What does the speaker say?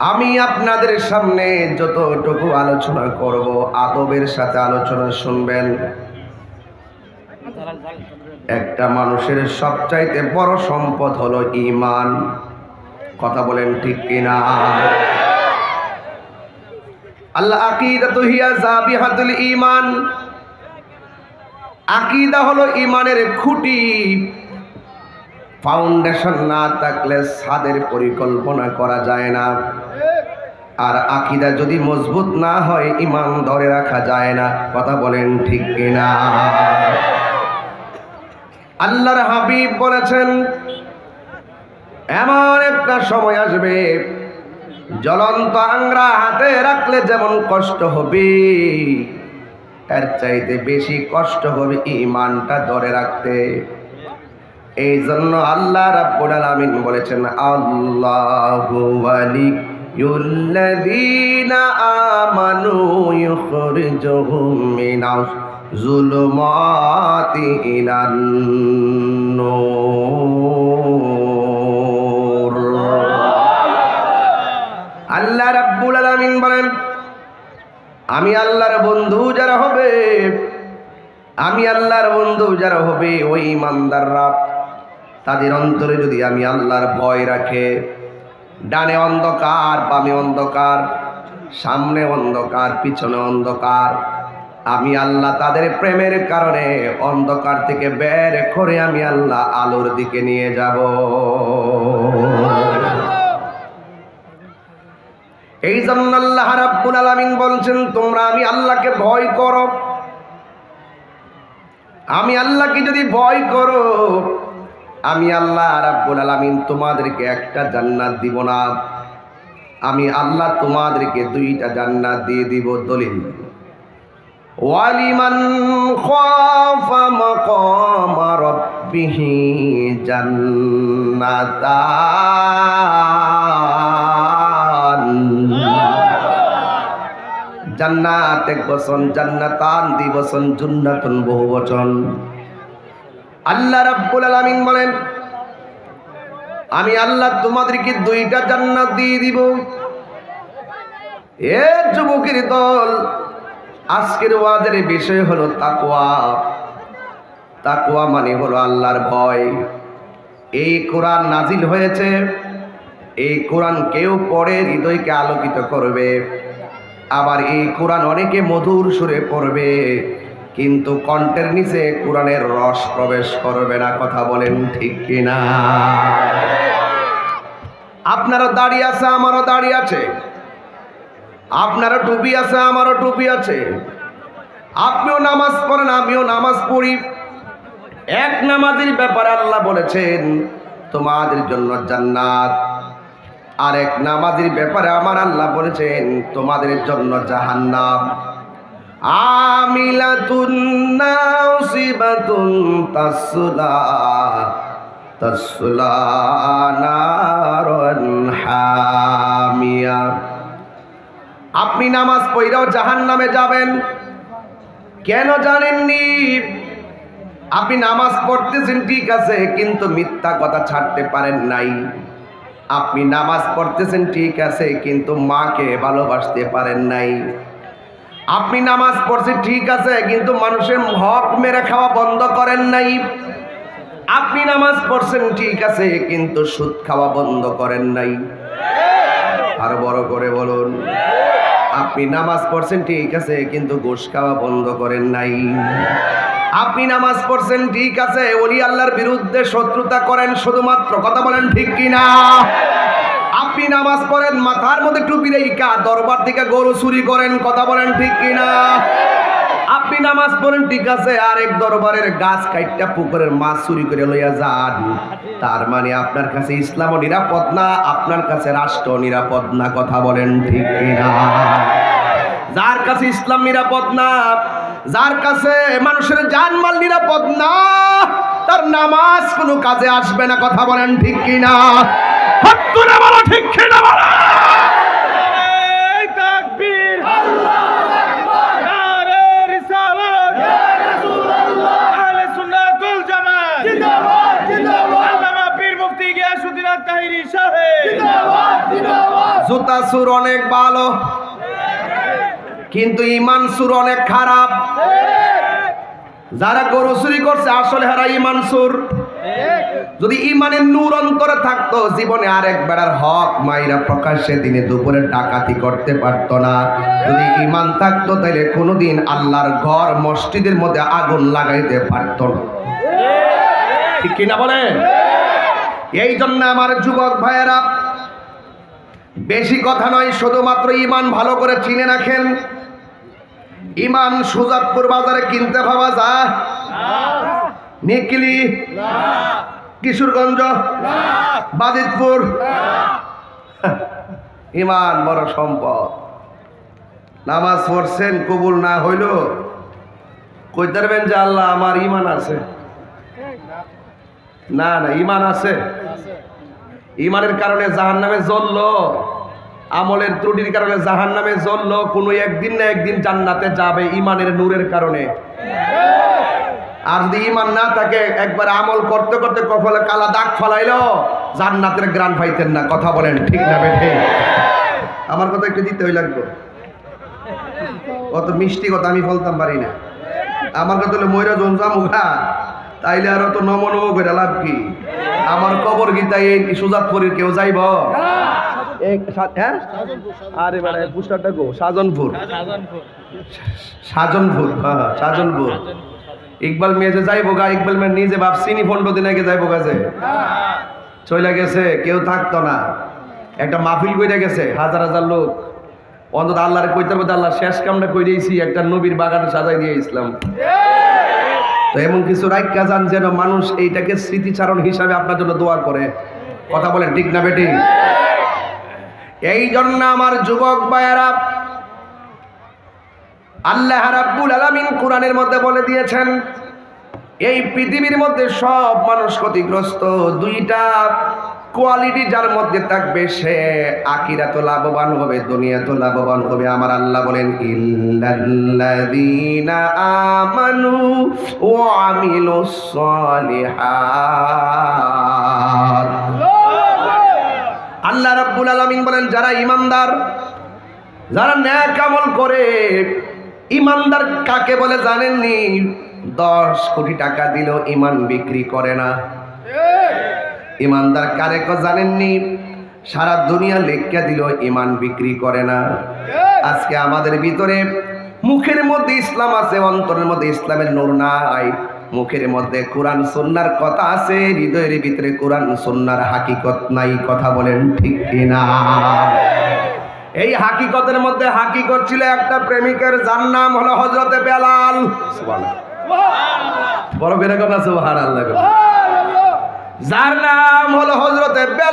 আমি আপনাদের সামনে যতটুকু আলোচনা করব, আদবের সাথে আলোচনা শুনবেন। একটা মানুষের সবচাইতে বড় সম্পদ হলো ইমান কথা বলেন ঠিক কিনা? আল্লাহ আকিদাতু হিয়া জাবিহাতুল ইমান আকিদা হলো ইমানের খুঁটি। ফাউন্ডেশন না থাকলে ছাদের পরিকল্পনা করা যায় না। আর আকিদা যদি মজবুত না হয় ইমান ধরে রাখা যায় না। কথা বলেন ঠিক কিনা? আল্লাহর হাবিব বলেছেন, এমন একটা সময় আসবে, জ্বলন্ত আংরা হাতে রাখলে যেমন কষ্ট হবে, এর চাইতে বেশি কষ্ট হবে ইমানটা ধরে রাখতে। এই জন্য আল্লাহ রাব্বুল আলামিন বলেছেন, আল্লাহু আল্লাহ রাব্বুল আলামিন বলেন, আমি আল্লাহর বন্ধু যারা হবে, আমি আল্লাহর বন্ধু যারা হবে ওই ইমানদাররা, তাদের অন্তরে যদি আমি আল্লাহর ভয় রাখে ডানে অন্ধকার, বামে অন্ধকার, সামনে অন্ধকার, পিছনে অন্ধকার। আমি আল্লাহ তাদের প্রেমের কারণে অন্ধকার থেকে বের করে আমি আল্লাহ আলোর দিকে নিয়ে যাব। এই জন্য আল্লাহ রাব্বুল আলামিন বলছেন, তোমরা আমি আল্লাহকে ভয় করো। আমি আল্লাহকে যদি ভয় করো আমি আল্লাহ রাব্বুল আলামিন তোমাদেরকে একটা জান্নাত দিব না। আমি আল্লাহ তোমাদেরকে দুইটা জান্নাত দিয়ে দিব, দলিল। জান্নাত এক বচন, জান্নাতান দুই বচন, জুন্নাতুন বহু বচন। আল্লাহ রাব্বুল আলামিন বলেন, আমি আল্লাহ তোমাদেরকে দুইটা জান্নাত দিয়ে দিব। এ যুবকের দল, আজকের ওয়াজের বিষয় হলো তাকওয়া। তাকওয়া মানে হলো আল্লাহর ভয়। এই কোরআন নাজিল হয়েছে, এই কোরআন কেউ পড়ে হৃদয়কে আলোকিত করবে, আবার এই কোরআন অনেকে মধুর সুরে পড়বে। কিন্তু কণ্ঠের নিচে কোরআনের রস প্রবেশ করবে না, কথা বলেন ঠিক কিনা? আপনারও দাড়ি আছে, আমারও দাড়ি আছে। আপনারও টুপি আছে, আমারও টুপি আছে। আপনিও নামাজ পড়েন, আমিও নামাজ পড়ি। এক নামাজের ব্যাপারে আল্লাহ বলেছেন, তোমাদের জন্য জান্নাত। আর এক নামাজের ব্যাপারে আমার আল্লাহ বলেছেন, তোমাদের জন্য জাহান্নাম। আপনি নামাজ পড়াও জাহান নামে যাবেন। কেন জানেননি? আপনি নামাজ পড়তেছেন ঠিক আছে, কিন্তু মিথ্যা কথা ছাড়তে পারেন নাই। আপনি নামাজ পড়তেছেন ঠিক আছে, কিন্তু মাকে ভালোবাসতে পারেন নাই। আপনি নামাজ পড়ছেন ঠিক আছে, কিন্তু মানুষের হক মেরে খাওয়া বন্ধ করেন নাই। আপনি নামাজ পড়ছেন, ঠিক আছে, কিন্তু সুদ খাওয়া বন্ধ করেন নাই। আর বড় করে বলুন, আপনি নামাজ পড়ছেন, ঠিক আছে, কিন্তু ঘুষ খাওয়া বন্ধ করেন নাই। আপনি নামাজ পড়ছেন, ঠিক আছে ওলি আল্লাহর বিরুদ্ধে শত্রুতা করেন, শুধুমাত্র, কথা বলেন ঠিক কিনা? নামাজ পড়েন, মাথার মধ্যে টুপি রেখা, দরবার থেকে গরু চুরি করেন, কথা বলেন ঠিক কিনা? আপনি নামাজ পড়েন, ঠিক আছে, আরেক দরবারের গাছ কাইটটা পুকুরের মাছ চুরি করে লইয়া যান। তার মানে আপনার কাছে ইসলামও নিরাপদ না, আপনার কাছে রাষ্ট্র নিরাপদ না, কথা বলেন ঠিক কিনা? যার কাছে ইসলাম নিরাপদ না, যার কাছে মানুষের জানমাল নিরাপদ না, তার নামাজ কোনো কাজে আসবে না, কথা বলেন ঠিক কিনা? হাত তুলে বলো ঠিক কিনা বলো? জুতা সুর অনেক ভালো কিন্তু ইমান সুর অনেক খারাপ। যারা গরু চুরি করছে আসলে হারা ইমান সুর। যদি ইমানের নূর অন্তরে থাকতো, জীবনে আরেক বেড়ার হক মাইরা প্রকাশ্যে দিনে দুপুরে ডাকাতি করতে পারতো না। যদি ইমান থাকতো তাহলে কোনোদিন আল্লাহর ঘর মসজিদের মধ্যে আগুন লাগাইতে পারতো না। ঠিক কিনা বলেন? এই জন্য আমার যুবক ভাইয়েরা, বেশি কথা নয়, শুধুমাত্র ইমান ভালো করে চিনে রাখেন। ইমান সুজাতপুর বাজারে কিনতে পাওয়া যায়। নিকিলি, কিশোরগঞ্জ, বাজিতপুর। ইমান বড় সম্পদ। নামাজ পড়ছেন, কবুল না হইল, কই পারবেন যে আল্লাহ, আমার ইমান আছে? না না, ইমান আছে। ইমানের কারণে জাহান নামে জ্বললো, আমলের ত্রুটির কারণে জাহান নামে জ্বললো, কোনো একদিন না একদিন জান্নাতে যাবে ইমানের নূরের কারণে। আর যদি ইমান না থাকে একবার আমল করতে করতে কপালে কালা দাগ ফলাইলো জান্নাতের গ্রান পাইতেন না। কথা বলেন ঠিক না বেঠে? আমার কথা একটু দিতে হই লাগবে। অত মিষ্টি কথা আমি বলতাম পারি না। আমার কথা হলো ময়রা জমজা মুখা তাইলে আর অত নম নম করে লাভ কি? আমার কবর গীতা এই সুজাতপুরের কেউ যাইব? হ্যাঁ? আরে বেড়া পুষ্টারটা গো সাজনপুর। সাজনপুর। হ্যাঁ হ্যাঁ, সাজনপুর। ইকবাল মেয়ে যে যাইবো গা ইকবাল মেয়ে নিজে ভাব চিনি পনেরো দিন আগে যাইবো গাছে চলে গেছে কেউ থাকতো না। একটা মাহফিল কইরা গেছে হাজার হাজার লোক। অন্তত আল্লাহরে কইতে পারব আল্লাহ শেষ কামটা কই দিয়েছি একটা নবীর বাগানে সাজাই দিয়ে ইসলাম তো এমন কিছু রাইকা যান যেন মানুষ এইটাকে স্মৃতিচারণ হিসাবে আপনার জন্য দোয়া করে। কথা বলেন ঠিক না বেটি? এই জন্য আমার যুবক ভাইয়েরা আল্লাহ রাব্বুল আলামিন কোরআনের মধ্যে বলে দিয়েছেন, এই পৃথিবীর মধ্যে সব মানুষ ক্ষতিগ্রস্ত, দুইটা কোয়ালিটি যার মধ্যে থাকবে সে আকিরা তো লাভবান হবে দুনিয়া তো লাভবান হবে। আমার আল্লাহ বলেন আমানু ওয়া আমিলুস আল্লাহ রাব্বুল আলামিন বলেন, যারা ইমানদার, যারা ন্যাক আমল করে ইমানদার কাকে বলে জানেননি? দশ কোটি টাকা দিল ইমান বিক্রি করে না। ইমানদার কারে জানেননি? সারা দুনিয়া লেখা দিল ইমান বিক্রি করে না। আজকে আমাদের ভিতরে মুখের মধ্যে ইসলাম আছে, অন্তরের মধ্যে ইসলামের নূর নাই। মুখের মধ্যে কোরআন সন্ন্যার কথা আছে, হৃদয়ের ভিতরে কোরআন সন্ন্যার হাকিকত নাই, কথা বলেন ঠিক কিনা? এই হাকিকতের মধ্যে হাকিকত ছিল একটা প্রেমিকের যার নাম হলো হজরতে বেলাল। বড় বেড়ে কথা যার নাম হলো হজরতে বেলাল।